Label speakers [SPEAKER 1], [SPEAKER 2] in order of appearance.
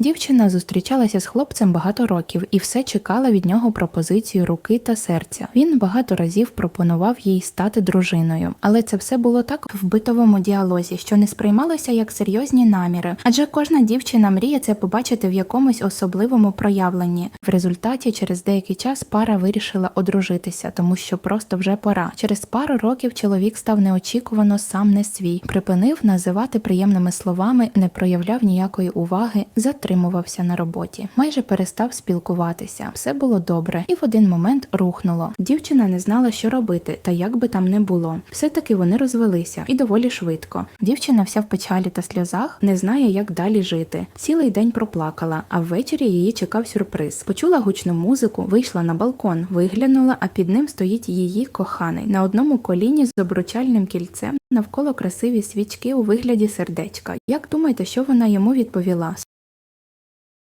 [SPEAKER 1] Дівчина зустрічалася з хлопцем багато років і все чекала від нього пропозицію руки та серця. Він багато разів пропонував їй стати дружиною, але це все було так в битовому діалозі, що не сприймалося як серйозні наміри. Адже кожна дівчина мріє це побачити в якомусь особливому проявленні. В результаті через деякий час пара вирішила одружитися, тому що просто вже пора. Через пару років чоловік став неочікувано сам не свій, припинив називати приємними словами, не проявляв ніякої уваги, затримувався на роботі, майже перестав спілкуватися. Все було добре, і в один момент рухнуло. Дівчина не знала, що робити, та як би там не було. Все таки вони розвелися і доволі швидко. Дівчина вся в печалі та сльозах не знає, як далі жити. Цілий день проплакала, а ввечері її чекав сюрприз. Почула гучну музику, вийшла на балкон, виглянула, а під ним стоїть її коханий на одному коліні з обручальним кільцем. Навколо красиві свічки у вигляді сердечка. Як думаєте, що вона йому відповіла?